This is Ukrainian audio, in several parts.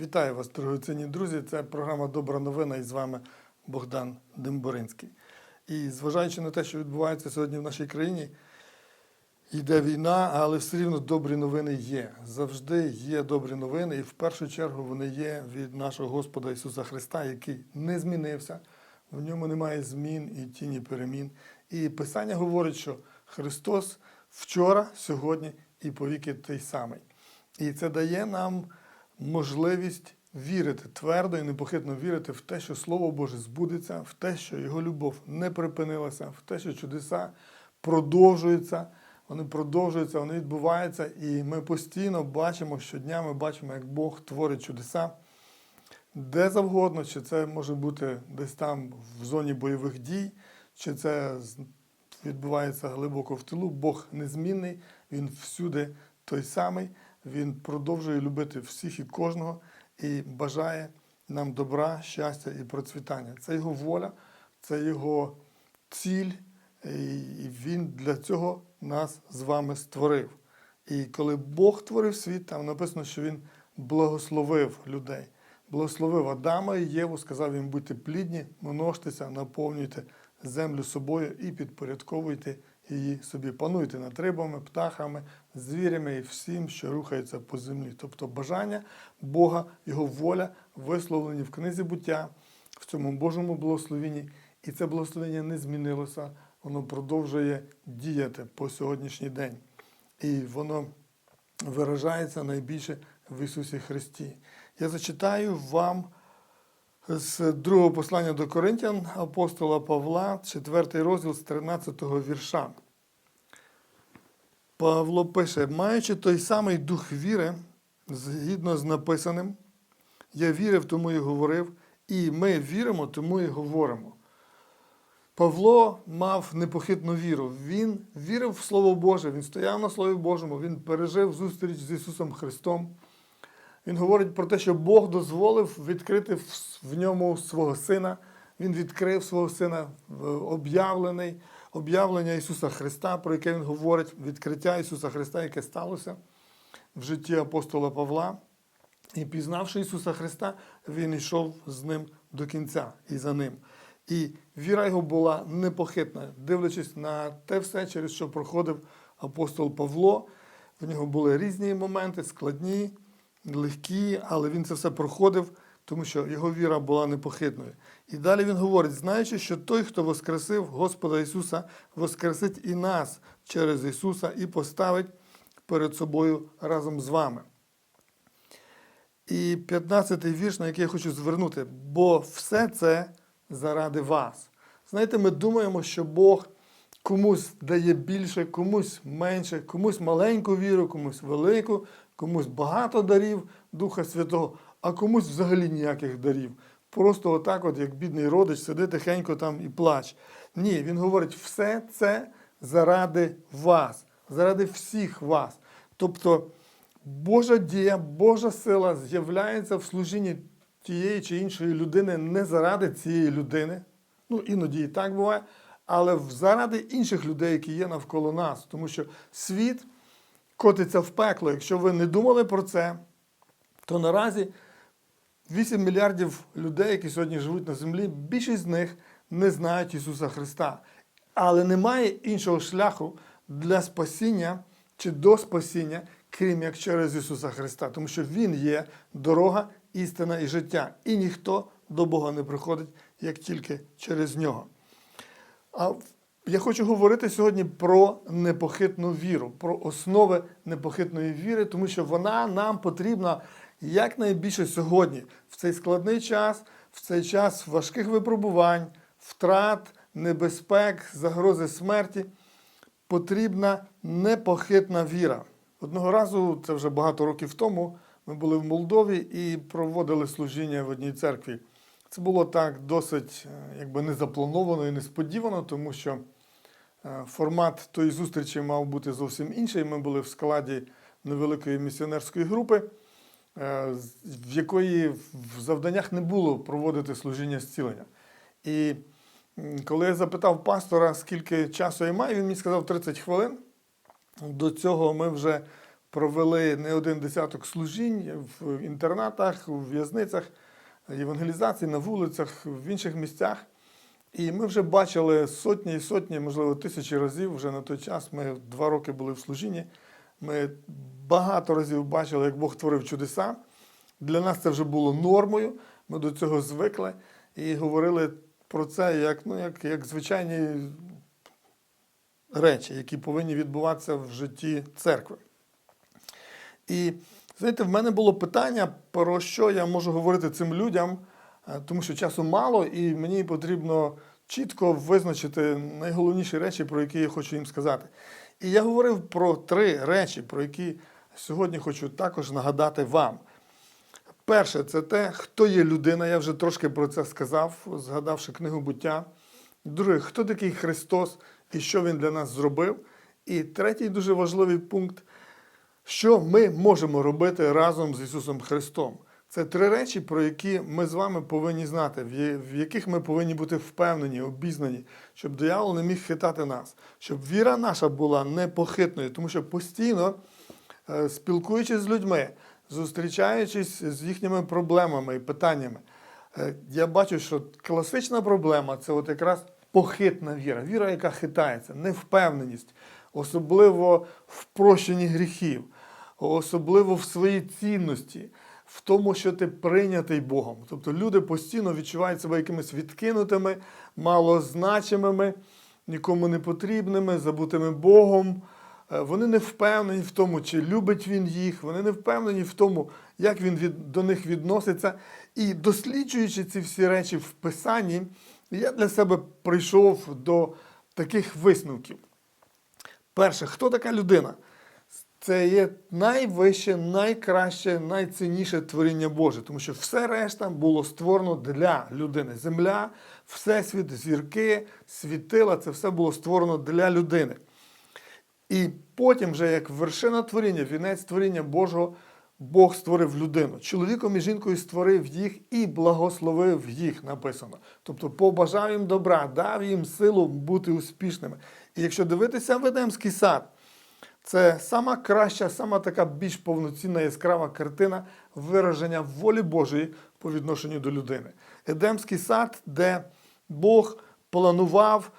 Вітаю вас, дорогоцінні друзі. Це програма Добра новина і з вами Богдан Демборинський. І зважаючи на те, що відбувається сьогодні в нашій країні, йде війна, але все рівно добрі новини є. Завжди є добрі новини, і в першу чергу вони є від нашого Господа Ісуса Христа, який не змінився. В ньому немає змін і тіні перемін. І Писання говорить, що Христос вчора, сьогодні і повіки той самий. І це дає нам можливість вірити, твердо і непохитно вірити в те, що Слово Боже збудеться, в те, що Його любов не припинилася, в те, що чудеса продовжуються, вони продовжуються, вони відбуваються, і ми постійно бачимо, щодня ми бачимо, як Бог творить чудеса. Де завгодно, чи це може бути десь там в зоні бойових дій, чи це відбувається глибоко в тилу. Бог незмінний, Він всюди той самий, Він продовжує любити всіх і кожного і бажає нам добра, щастя і процвітання. Це його воля, це його ціль, і він для цього нас з вами створив. І коли Бог творив світ, там написано, що він благословив людей. Благословив Адама і Єву, сказав їм будьте плідні, множтеся, наповнюйте землю собою і підпорядковуйте її собі. Пануйте над рибами, птахами, звірями і всім, що рухається по землі. Тобто бажання Бога, Його воля висловлені в книзі буття, в цьому Божому благословенні. І це благословення не змінилося, воно продовжує діяти по сьогоднішній день. І воно виражається найбільше в Ісусі Христі. Я зачитаю вам з другого послання до Коринтян апостола Павла, 4 розділ з 13 вірша. Павло пише, маючи той самий дух віри, згідно з написаним, я вірив, тому і говорив, і ми віримо, тому і говоримо. Павло мав непохитну віру. Він вірив в Слово Боже, він стояв на Слові Божому, він пережив зустріч з Ісусом Христом. Він говорить про те, що Бог дозволив відкрити в- ньому свого сина. Він відкрив свого сина в- об'явлений, об'явлення Ісуса Христа, про яке він говорить, відкриття Ісуса Христа, яке сталося в житті апостола Павла. І пізнавши Ісуса Христа, він йшов з ним до кінця і за ним. І віра його була непохитна, дивлячись на те все, через що проходив апостол Павло. В нього були різні моменти, складні, легкі, але він це все проходив, тому що його віра була непохитною. І далі він говорить: знаючи, що той, хто воскресив Господа Ісуса, воскресить і нас через Ісуса і поставить перед собою разом з вами. І 15-й вірш, на який я хочу звернути, бо все це заради вас. Знаєте, ми думаємо, що Бог комусь дає більше, комусь менше, комусь маленьку віру, комусь велику, комусь багато дарів Духа Святого, а комусь взагалі ніяких дарів. Просто отак, от, як бідний родич, сиди тихенько там і плач. Ні, він говорить, все це заради вас, заради всіх вас. Тобто Божа дія, Божа сила з'являється в служінні тієї чи іншої людини не заради цієї людини. Ну, іноді і так буває, але заради інших людей, які є навколо нас. Тому що світ котиться в пекло. Якщо ви не думали про це, то наразі 8 мільярдів людей, які сьогодні живуть на землі, більшість з них не знають Ісуса Христа. Але немає іншого шляху для спасіння чи до спасіння, крім як через Ісуса Христа, тому що Він є дорога, істина і життя. І ніхто до Бога не приходить, як тільки через нього. А я хочу говорити сьогодні про непохитну віру, про основи непохитної віри, тому що вона нам потрібна якнайбільше сьогодні, в цей складний час, в цей час важких випробувань, втрат, небезпек, загрози смерті. Потрібна непохитна віра. Одного разу, це вже багато років тому, ми були в Молдові і проводили служіння в одній церкві. Це було так досить е, якби не заплановано і несподівано, тому що формат тої зустрічі мав бути зовсім інший. Ми були в складі невеликої місіонерської групи, е, в якої в завданнях не було проводити служіння зцілення. І коли я запитав пастора, скільки часу я маю, він мені сказав 30 хвилин. До цього ми вже провели не один десяток служінь в інтернатах, у в'язницях, євангелізації на вулицях, в інших місцях. І ми вже бачили сотні і сотні, можливо, тисячі разів вже на той час. Ми два роки були в служінні. Ми багато разів бачили, як Бог творив чудеса. Для нас це вже було нормою. Ми до цього звикли і говорили про це як, ну, як, як звичайні речі, які повинні відбуватися в житті церкви. І знаєте, в мене було питання, про що я можу говорити цим людям, тому що часу мало, і мені потрібно чітко визначити найголовніші речі, про які я хочу їм сказати. І я говорив про три речі, про які сьогодні хочу також нагадати вам. Перше, це те, хто є людина. Я вже трошки про це сказав, згадавши книгу буття. Друге, хто такий Христос і що Він для нас зробив. І третій дуже важливий пункт, що ми можемо робити разом з Ісусом Христом. Це три речі, про які ми з вами повинні знати, в яких ми повинні бути впевнені, обізнані, щоб диявол не міг хитати нас, щоб віра наша була непохитною, тому що постійно, е, спілкуючись з людьми, зустрічаючись з їхніми проблемами і питаннями, е, я бачу, що класична проблема це от якраз похитна віра, віра, яка хитається, невпевненість, особливо в прощенні гріхів, особливо в своїй цінності, в тому, що ти прийнятий Богом. Тобто люди постійно відчувають себе якимись відкинутими, малозначимими, нікому не потрібними, забутими Богом. Е, Вони не впевнені в тому, чи любить він їх, вони не впевнені в тому, як він від, до них відноситься. І досліджуючи ці всі речі в Писанні, я для себе прийшов до таких висновків. Перше, хто така людина? Це є найвище, найкраще, найцінніше творіння Боже, тому що все решта було створено для людини. Земля, всесвіт, зірки, світила це все було створено для людини. І потім, вже як вершина творіння, вінець творіння Божого, Бог створив людину. Чоловіком і жінкою створив їх і благословив їх, написано. Тобто побажав їм добра, дав їм силу бути успішними. І якщо дивитися в Едемський сад, це сама краща, сама така більш повноцінна яскрава картина вираження волі Божої по відношенню до людини. Едемський сад, де Бог планував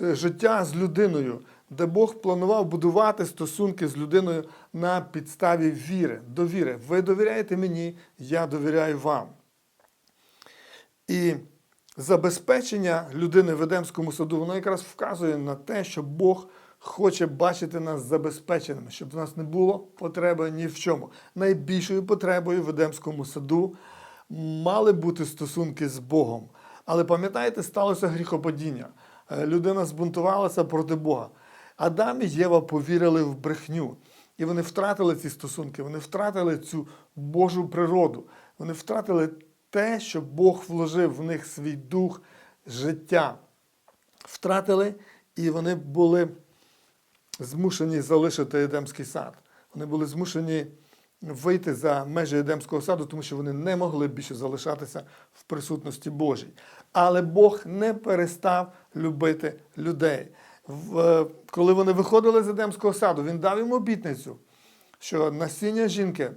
життя з людиною, де Бог планував будувати стосунки з людиною на підставі віри, довіри. Ви довіряєте мені, я довіряю вам. І забезпечення людини в Едемському саду, воно якраз вказує на те, що Бог хоче бачити нас забезпеченими, щоб в нас не було потреби ні в чому. Найбільшою потребою в Едемському саду мали бути стосунки з Богом. Але пам'ятаєте, сталося гріхопадіння. Е, Людина збунтувалася проти Бога. Адам і Єва повірили в брехню. І вони втратили ці стосунки, вони втратили цю Божу природу, вони втратили те, що Бог вложив в них свій дух життя. Втратили, і вони були змушені залишити Едемський сад. Вони були змушені вийти за межі Едемського саду, тому що вони не могли більше залишатися в присутності Божій. Але Бог не перестав любити людей. Е, Коли вони виходили з Едемського саду, він дав їм обітницю, що насіння жінки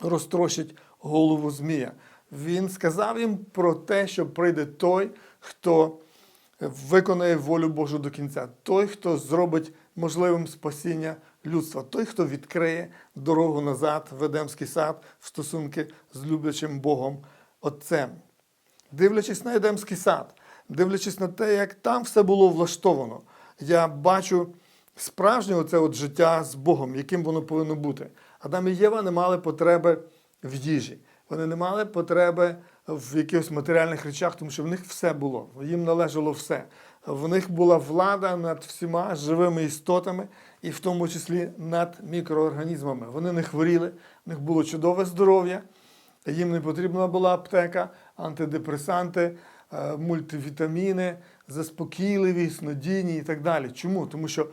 розтрощить голову змія. Він сказав їм про те, що прийде той, хто виконає волю Божу до кінця, той, хто зробить можливим спасіння людства, той, хто відкриє дорогу назад в Едемський сад в стосунки з люблячим Богом Отцем. Дивлячись на Едемський сад, дивлячись на те, як там все було влаштовано, я бачу справжнє оце от життя з Богом, яким воно повинно бути. Адам і Єва не мали потреби в їжі. Вони не мали потреби в якихось матеріальних речах, тому що в них все було, їм належало все. В них була влада над всіма живими істотами, і в тому числі над мікроорганізмами. Вони не хворіли, в них було чудове здоров'я, їм не потрібна була аптека, антидепресанти, е, мультивітаміни, заспокійливі, снодійні і так далі. Чому? Тому що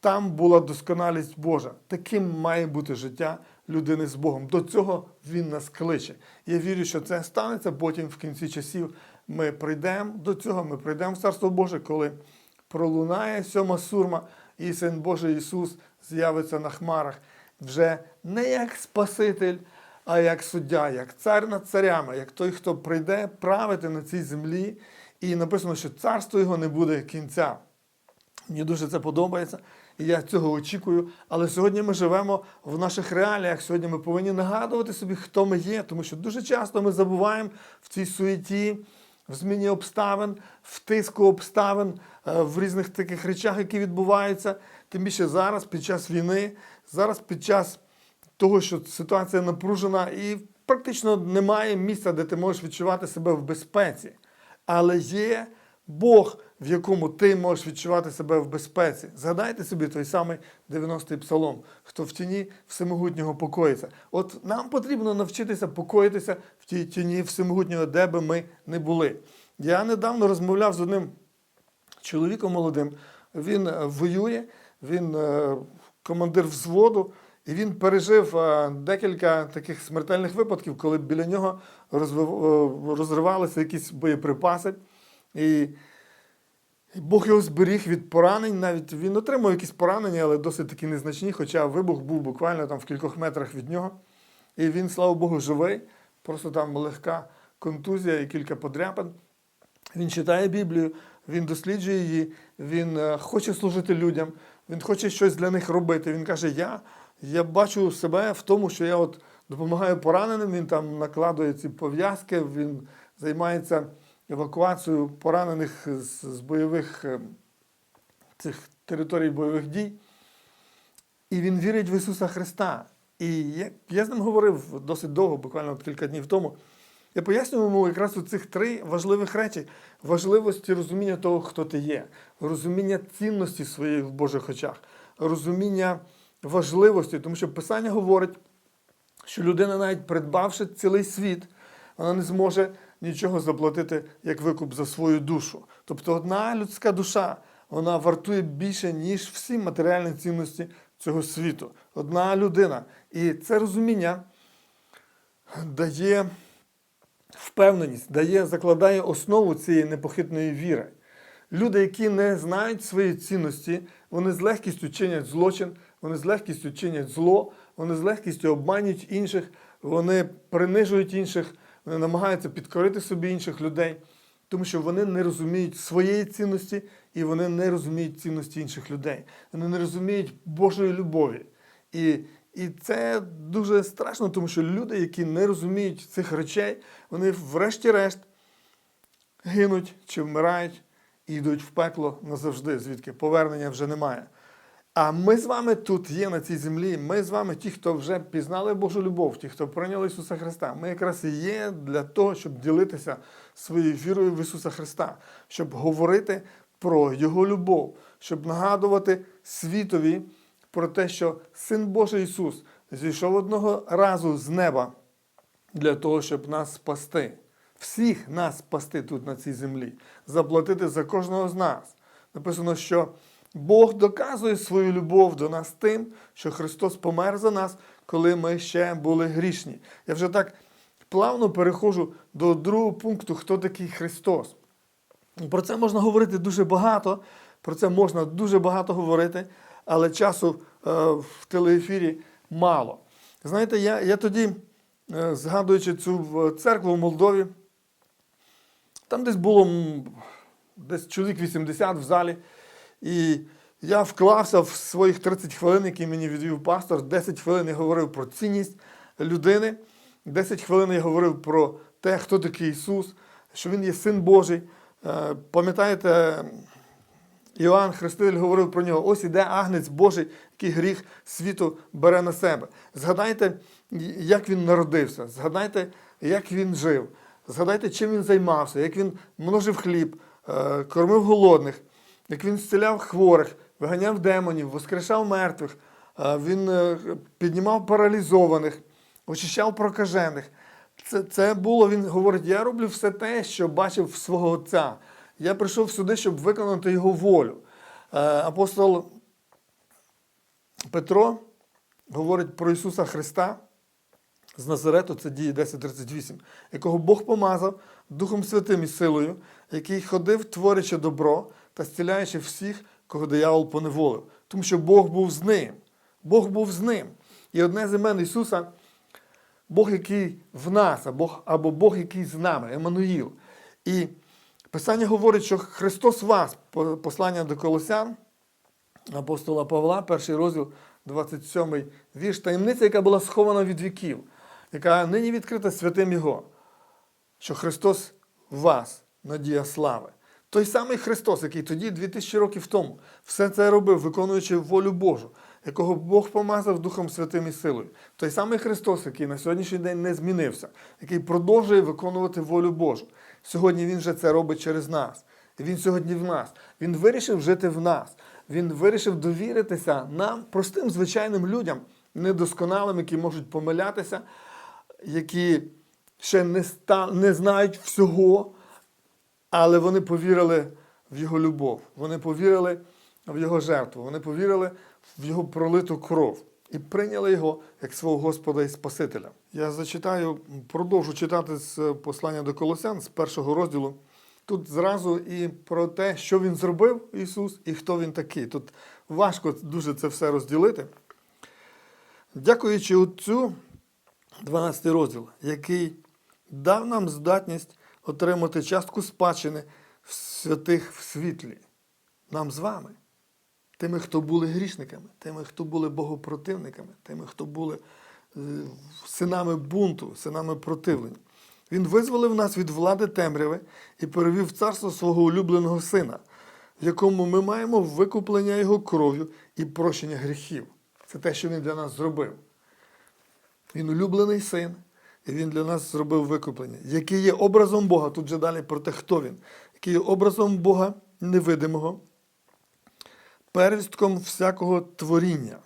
там була досконалість Божа. Таким має бути життя людини з Богом. До цього Він нас кличе. Я вірю, що це станеться потім в кінці часів. Ми прийдемо до цього, ми прийдемо в Царство Боже, коли пролунає сьома сурма, і Син Божий Ісус з'явиться на хмарах. вже не як Спаситель, а як суддя, як цар над царями, як той, хто прийде правити на цій землі. І написано, що царство його не буде кінця. Мені дуже це подобається, і я цього очікую. Але сьогодні ми живемо в наших реаліях. Сьогодні ми повинні нагадувати собі, хто ми є, тому що дуже часто ми забуваємо в цій суеті, в зміні обставин, в тиску обставин, е, в різних таких речах, які відбуваються. Тим більше зараз, під час війни, зараз під час того, що ситуація напружена, і практично немає місця, де ти можеш відчувати себе в безпеці. Але є Бог, в якому ти можеш відчувати себе в безпеці. Згадайте собі той самий 90-й псалом, хто в тіні всемогутнього покоїться. От нам потрібно навчитися покоїтися в тій тіні всемогутнього, де би ми не були. Я недавно розмовляв з одним чоловіком молодим. Він е, воює, він е, командир взводу, і він пережив е, декілька таких смертельних випадків, коли біля нього розривалися якісь боєприпаси. І Бог його зберіг від поранень. Навіть він отримав якісь поранення, але досить таки незначні, хоча вибух був буквально там в кількох метрах від нього. І він, слава Богу, живий. Просто там легка контузія і кілька подряпин. Він читає Біблію, він досліджує її, він е, хоче служити людям, він хоче щось для них робити. Він каже: Я, я бачу себе в тому, що я от допомагаю пораненим, він там накладує ці пов'язки, він займається евакуацією поранених з, бойових е, цих територій бойових дій. І він вірить в Ісуса Христа. І я, я з ним говорив досить довго, буквально кілька днів тому. Я пояснюю йому якраз у цих три важливих речі: важливості розуміння того, хто ти є, розуміння цінності своєї в Божих очах, розуміння важливості, тому що Писання говорить, що людина, навіть придбавши цілий світ, вона не зможе нічого заплатити як викуп за свою душу. Тобто одна людська душа вона вартує більше, ніж всі матеріальні цінності цього світу. Одна людина. І це розуміння дає впевненість, дає, закладає основу цієї непохитної віри. Люди, які не знають свої цінності, вони з легкістю чинять злочин, вони з легкістю чинять зло, вони з легкістю обманюють інших, вони принижують інших, намагаються підкорити собі інших людей, тому що вони не розуміють своєї цінності і вони не розуміють цінності інших людей. Вони не розуміють Божої любові. І, і це дуже страшно, тому що люди, які не розуміють цих речей, вони врешті-решт гинуть чи вмирають і йдуть в пекло назавжди, звідки повернення вже немає. А ми з вами тут є на цій землі. Ми з вами, ті, хто вже пізнали Божу любов, ті, хто прийняли Ісуса Христа. Ми якраз і є для того, щоб ділитися своєю вірою в Ісуса Христа, щоб говорити про Його любов, щоб нагадувати світові про те, що Син Божий Ісус зійшов одного разу з неба для того, щоб нас спасти. Всіх нас спасти тут на цій землі, заплатити за кожного з нас. Написано, що Бог доказує свою любов до нас тим, що Христос помер за нас, коли ми ще були грішні. Я вже так плавно переходжу до другого пункту, хто такий Христос. Про це можна говорити дуже багато, про це можна дуже багато говорити, але часу е, в телеефірі мало. Знаєте, я, я тоді, е, згадуючи цю церкву в Молдові, там десь було десь чоловік 80 в залі. І я вклався в своїх 30 хвилин, які мені відвів пастор. 10 хвилин я говорив про цінність людини. 10 хвилин я говорив про те, хто такий Ісус, що Він є Син Божий. Е, Пам'ятаєте, Іоанн Хреститель говорив про нього: ось іде агнець Божий, який гріх світу бере на себе. Згадайте, як він народився, згадайте, як він жив, згадайте, чим він займався, як він множив хліб, е, кормив голодних, як він зціляв хворих, виганяв демонів, воскрешав мертвих, він е, піднімав паралізованих, очищав прокажених. Це, це було, він говорить, я роблю все те, що бачив свого Отця. Я прийшов сюди, щоб виконати його волю. Е, Апостол Петро говорить про Ісуса Христа з Назарету, це діє 10.38, якого Бог помазав Духом Святим і силою, який ходив, творячи добро та зціляючи всіх, кого диявол поневолив. Тому що Бог був з ним. Бог був з ним. І одне з імен Ісуса Бог, який в нас, або, Бог, який з нами, Еммануїл. І Писання говорить, що Христос вас, По- послання до Колосян, апостола Павла, перший розділ, 27 вірш, таємниця, яка була схована від віків, яка нині відкрита святим Його, що Христос в вас, надія слави. Той самий Христос, який тоді, 2000 років тому, все це робив, виконуючи волю Божу, якого Бог помазав Духом Святим і силою. Той самий Христос, який на сьогоднішній день не змінився, який продовжує виконувати волю Божу. Сьогодні Він же це робить через нас. Він сьогодні в нас. Він вирішив жити в нас. Він вирішив довіритися нам, простим звичайним людям, недосконалим, які можуть помилятися, які ще не, ста, не знають всього, але вони повірили в його любов, вони повірили в його жертву, вони повірили в його пролиту кров і прийняли його як свого Господа і Спасителя. Я зачитаю, продовжу читати з послання до Колосян з першого розділу. Тут зразу і про те, що він зробив Ісус, і хто він такий. Тут важко дуже це все розділити. Дякуючи Отцю, 12 розділ, який дав нам здатність отримати частку спадщини в святих в світлі. Нам з вами, тими, хто були грішниками, тими, хто були богопротивниками, тими, хто були е, синами бунту, синами противлення. Він визволив нас від влади темряви і перевів в царство свого улюбленого сина, в якому ми маємо викуплення його кров'ю і прощення гріхів. Це те, що він для нас зробив. Він улюблений син, і він для нас зробив викуплення, який є образом Бога. Тут же далі про те, хто він, який є образом Бога невидимого, первістком всякого творіння.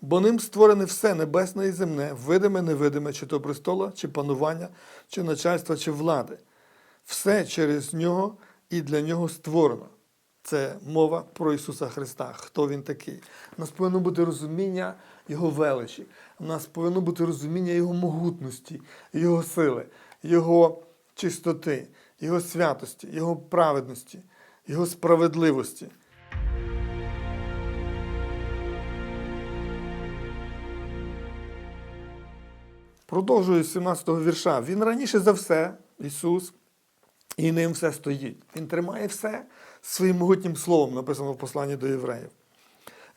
Бо ним створене все небесне і земне, видиме, невидиме, чи то престола, чи панування, чи начальства, чи влади. Все через нього і для нього створено. Це мова про Ісуса Христа, хто Він такий. У нас повинно бути розуміння Його величі, у нас повинно бути розуміння Його могутності, Його сили, Його чистоти, Його святості, Його праведності, Його справедливості. Продовжую з 17-го вірша. Він раніше за все, Ісус, і ним все стоїть. Він тримає все своїм могутнім словом, написано в посланні до євреїв.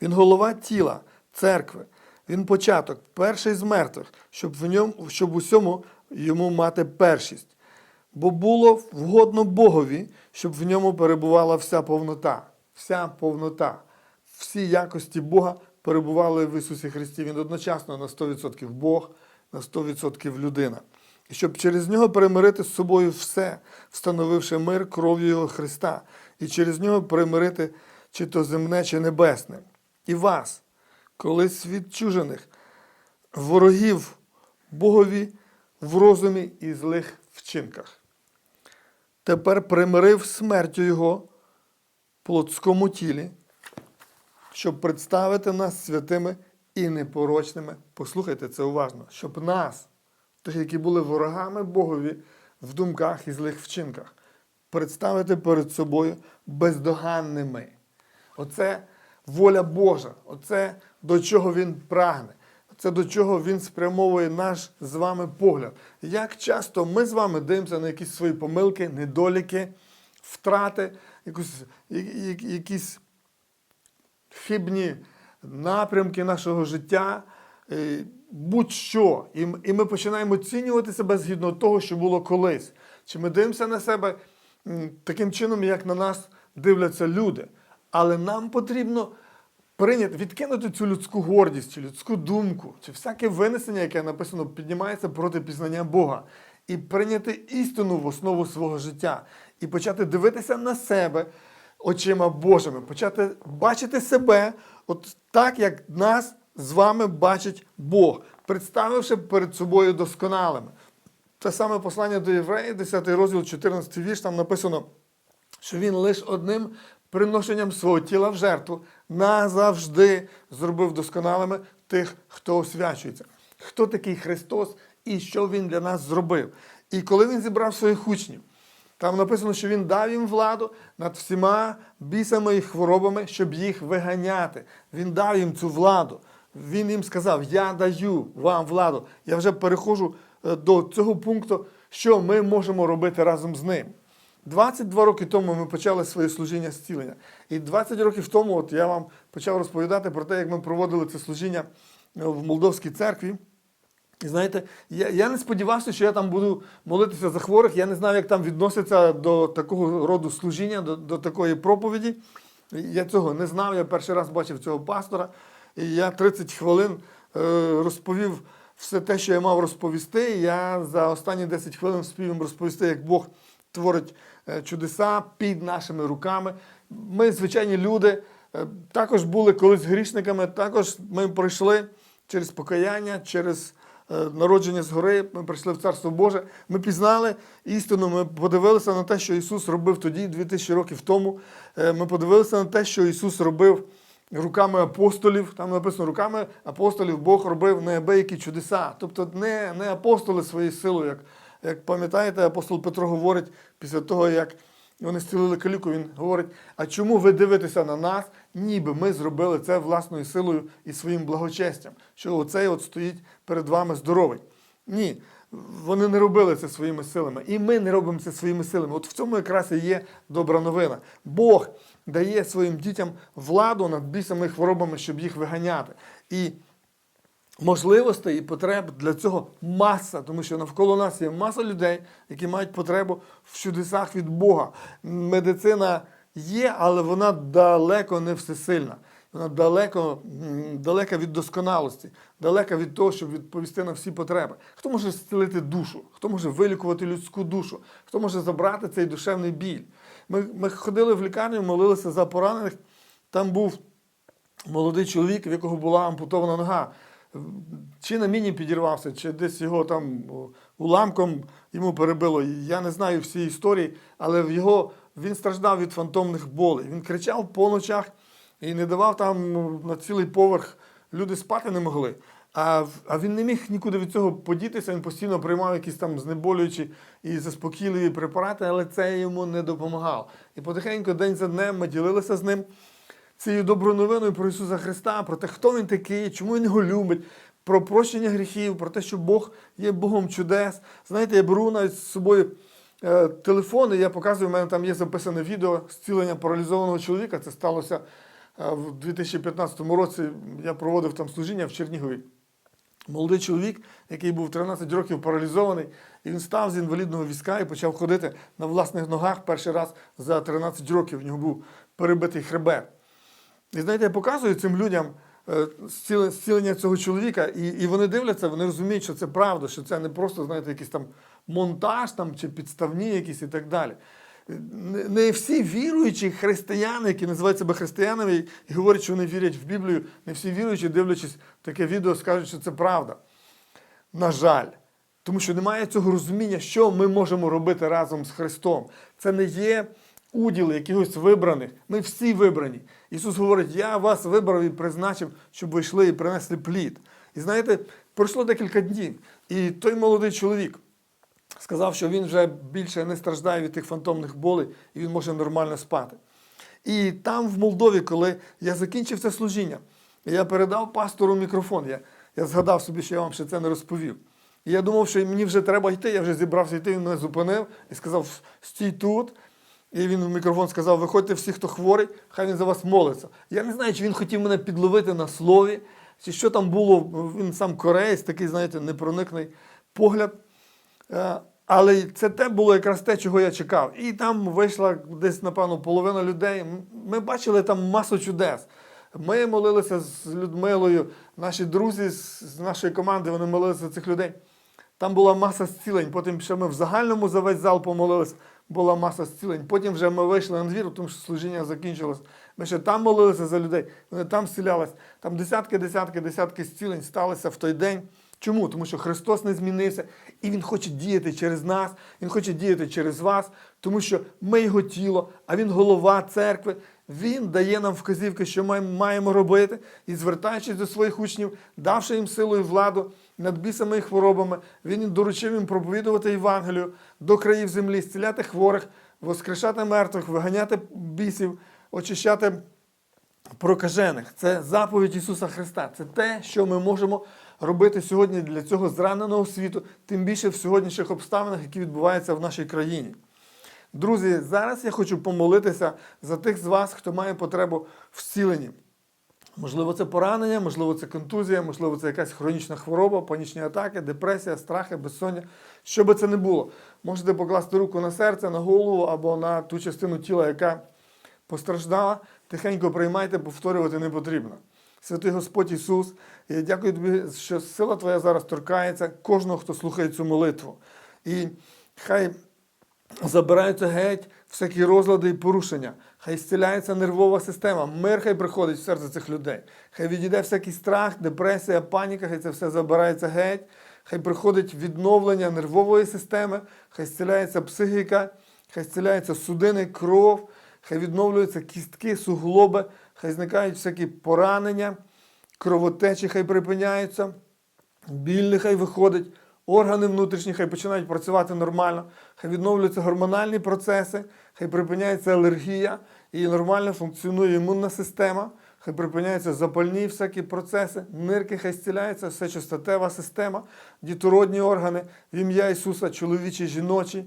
Він голова тіла, церкви, він початок, перший з мертвих, щоб в ньому, щоб усьому йому мати першість. Бо було вгодно Богові, щоб в ньому перебувала вся повнота. Вся повнота. Всі якості Бога перебували в Ісусі Христі. Він одночасно на 100% Бог, на 100% людина. І щоб через нього перемирити з собою все, встановивши мир кров'ю Його Христа, і через нього перемирити чи то земне, чи небесне. І вас, колись відчужених, ворогів Богові в розумі і злих вчинках. Тепер примирив смертю Його плотському тілі, щоб представити нас святими і непорочними. Послухайте це уважно, щоб нас, тих, які були ворогами Богові в думках і злих вчинках, представити перед собою бездоганними. Оце воля Божа, оце до чого Він прагне. Це до чого він спрямовує наш з вами погляд. Як часто ми з вами дивимося на якісь свої помилки, недоліки, втрати, якусь, якісь хибні напрямки нашого життя, е, будь-що. І ми починаємо оцінювати себе згідно того, що було колись. Чи ми дивимося на себе таким чином, як на нас дивляться люди. Але нам потрібно прийняти, відкинути цю людську гордість, чи людську думку, чи всяке винесення, яке написано, піднімається проти пізнання Бога, і прийняти істину в основу свого життя, і почати дивитися на себе очима Божими, почати бачити себе от так, як нас з вами бачить Бог, представивши перед собою досконалими. Те саме послання до євреїв, 10 розділ, 14 вірш, там написано, що він лише одним приношенням свого тіла в жертву назавжди зробив досконалими тих, хто освячується. Хто такий Христос і що Він для нас зробив? І коли він зібрав своїх учнів, там написано, що він дав їм владу над всіма бісами і хворобами, щоб їх виганяти. Він дав їм цю владу. він їм сказав: Я даю вам владу. Я вже переходжу е, до цього пункту, що ми можемо робити разом з ним. 22 роки тому ми почали своє служіння зцілення. І 20 років тому от я вам почав розповідати про те, як ми проводили це служіння е, в Молдовській церкві. І знаєте, я, я не сподівався, що я там буду молитися за хворих. Я не знав, як там відноситься до такого роду служіння, до, до такої проповіді. Я цього не знав. Я перший раз бачив цього пастора. І я 30 хвилин е, розповів все те, що я мав розповісти. Я за останні 10 хвилин їм розповісти, як Бог творить чудеса під нашими руками. Ми, звичайні люди, е, також були колись грішниками, також ми пройшли через покаяння, через е, народження згори, ми прийшли в Царство Боже. Ми пізнали істину, ми подивилися на те, що Ісус робив тоді, 2000 років тому. Е, Ми подивилися на те, що Ісус робив руками апостолів. Там написано, руками апостолів Бог робив неабиякі чудеса. Тобто не, не апостоли своєю силою, як, як пам'ятаєте, апостол Петро говорить після того, як вони зцілили каліку, він говорить: а чому ви дивитеся на нас, ніби ми зробили це власною силою і своїм благочестям, що оцей от стоїть перед вами здоровий? Ні, вони не робили це своїми силами. І ми не робимо це своїми силами. От в цьому якраз і є добра новина. Бог дає своїм дітям владу над бісами і хворобами, щоб їх виганяти. І можливостей і потреб для цього маса, тому що навколо нас є маса людей, які мають потребу в чудесах від Бога. Медицина є, але вона далеко не всесильна. Вона далеко, далека від досконалості, далека від того, щоб відповісти на всі потреби. Хто може зцілити душу? Хто може вилікувати людську душу? Хто може забрати цей душевний біль? Ми, ми ходили в лікарню, молилися за поранених. Там був молодий чоловік, в якого була ампутована нога. Чи на міні підірвався, чи десь його там уламком йому перебило. Я не знаю всі історії, але в його він страждав від фантомних болей. Він кричав по ночах і не давав там на цілий поверх. Люди спати не могли. А, а він не міг нікуди від цього подітися, він постійно приймав якісь там знеболюючі і заспокійливі препарати, але це йому не допомагало. І потихеньку, день за днем, ми ділилися з ним цією доброю новиною про Ісуса Христа, про те, хто Він такий, чому Він його любить, про прощення гріхів, про те, що Бог є Богом чудес. Знаєте, я беру навіть з собою е, телефон, і я показую, в мене там є записане відео зцілення паралізованого чоловіка. Це сталося е, в 2015 році. Я проводив там служіння в Чернігові. Молодий чоловік, який був 13 років паралізований, і він став з інвалідного візка і почав ходити на власних ногах перший раз за 13 років. В нього був перебитий хребет. І знаєте, я показую цим людям е, зцілення цього чоловіка, і, і вони дивляться, вони розуміють, що це правда, що це не просто, знаєте, якийсь там монтаж там, чи підставні якісь і так далі. Не, всі віруючі християни, які називають себе християнами і говорять, що вони вірять в Біблію, не всі віруючі, дивлячись таке відео, скажуть, що це правда. На жаль, тому що немає цього розуміння, що ми можемо робити разом з Христом. Це не є уділи якихось вибраних. Ми всі вибрані. Ісус говорить: Я вас вибрав і призначив, щоб ви йшли і принесли плід. І знаєте, пройшло декілька днів, і той молодий чоловік сказав, що він вже більше не страждає від тих фантомних болей, і він може нормально спати. І там, в Молдові, коли я закінчив це служіння, я передав пастору мікрофон. Я, я згадав собі, що я вам ще це не розповів. І я думав, що мені вже треба йти, я вже зібрався йти, він мене зупинив і сказав: стій тут. І він в мікрофон сказав: виходьте всі, хто хворий, хай він за вас молиться. Я не знаю, чи він хотів мене підловити на слові, чи що там було. Він сам кореєць, такий, знаєте, непроникний погляд. Е, Але це те було якраз те, чого я чекав. І там вийшла десь, напевно, половина людей. Ми бачили там масу чудес. Ми молилися з Людмилою, наші друзі з нашої команди, вони молилися за цих людей. Там була маса зцілень. Потім ще ми в загальному за весь зал помолились, була маса зцілень. Потім вже ми вийшли на двір, тому що служіння закінчилось. Ми ще там молилися за людей, вони там зцілялись. Там десятки, десятки, десятки зцілень сталися в той день. Чому? Тому що Христос не змінився, і Він хоче діяти через нас, Він хоче діяти через вас, тому що ми Його тіло, а Він голова церкви. Він дає нам вказівки, що ми маємо робити, і звертаючись до своїх учнів, давши їм силу і владу над бісами і хворобами, він доручив їм проповідувати Євангелію до країв землі, зціляти хворих, воскрешати мертвих, виганяти бісів, очищати прокажених. Це заповідь Ісуса Христа. Це те, що ми можемо робити сьогодні для цього зраненого світу, тим більше в сьогоднішніх обставинах, які відбуваються в нашій країні. Друзі, зараз я хочу помолитися за тих з вас, хто має потребу в зціленні. Можливо, це поранення, можливо, це контузія, можливо, це якась хронічна хвороба, панічні атаки, депресія, страхи, безсоння. Що би це не було, можете покласти руку на серце, на голову або на ту частину тіла, яка постраждала. Тихенько приймайте, повторювати не потрібно. Святий Господь Ісус, я дякую тобі, що сила Твоя зараз торкається кожного, хто слухає цю молитву. І хай забираються геть всякі розлади і порушення. Хай зціляється нервова система, мир хай приходить в серце цих людей. Хай відійде всякий страх, депресія, паніка, хай це все забирається геть. Хай приходить відновлення нервової системи, хай зціляється психіка, хай зціляється судини, кров, хай відновлюються кістки, суглоби, хай зникають всякі поранення, кровотечі хай припиняються, біль нехай виходить, органи внутрішні хай починають працювати нормально, хай відновлюються гормональні процеси, хай припиняється алергія і нормально функціонує імунна система, хай припиняються запальні всякі процеси, нирки хай зціляються, все частотева система, дітородні органи, в ім'я Ісуса, чоловічі, жіночі,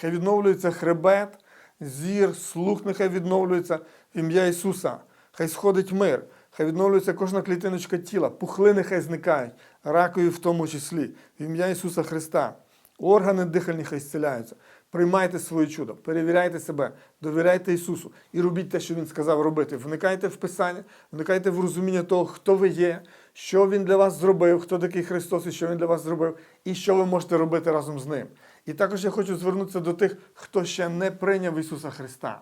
хай відновлюється хребет, зір, слух нехай відновлюється в ім'я Ісуса. Хай сходить мир, хай відновлюється кожна клітиночка тіла, пухлини хай зникають, ракові в тому числі, в ім'я Ісуса Христа. Органи дихальні хай зціляються. Приймайте своє чудо, перевіряйте себе, довіряйте Ісусу і робіть те, що Він сказав робити. Вникайте в Писання, вникайте в розуміння того, хто ви є, що Він для вас зробив, хто такий Христос і що Він для вас зробив, і що ви можете робити разом з Ним. І також я хочу звернутися до тих, хто ще не прийняв Ісуса Христа.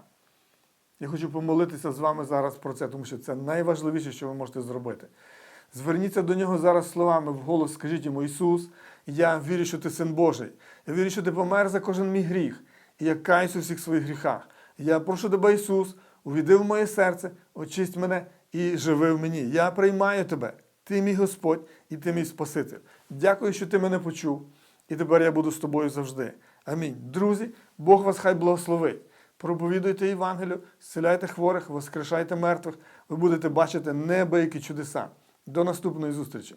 Я хочу помолитися з вами зараз про це, тому що це найважливіше, що ви можете зробити. Зверніться до нього зараз словами вголос, скажіть йому, Ісус, я вірю, що ти син Божий. Я вірю, що ти помер за кожен мій гріх. І я каюсь у всіх своїх гріхах. Я прошу тебе, Ісус, увійди в моє серце, очисть мене і живи в мені. Я приймаю тебе. Ти мій Господь і ти мій Спаситель. Дякую, що ти мене почув. І тепер я буду з тобою завжди. Амінь. Друзі, Бог вас хай благословить. Проповідуйте Євангелію, зціляйте хворих, воскрешайте мертвих. Ви будете бачити неабиякі чудеса. До наступної зустрічі!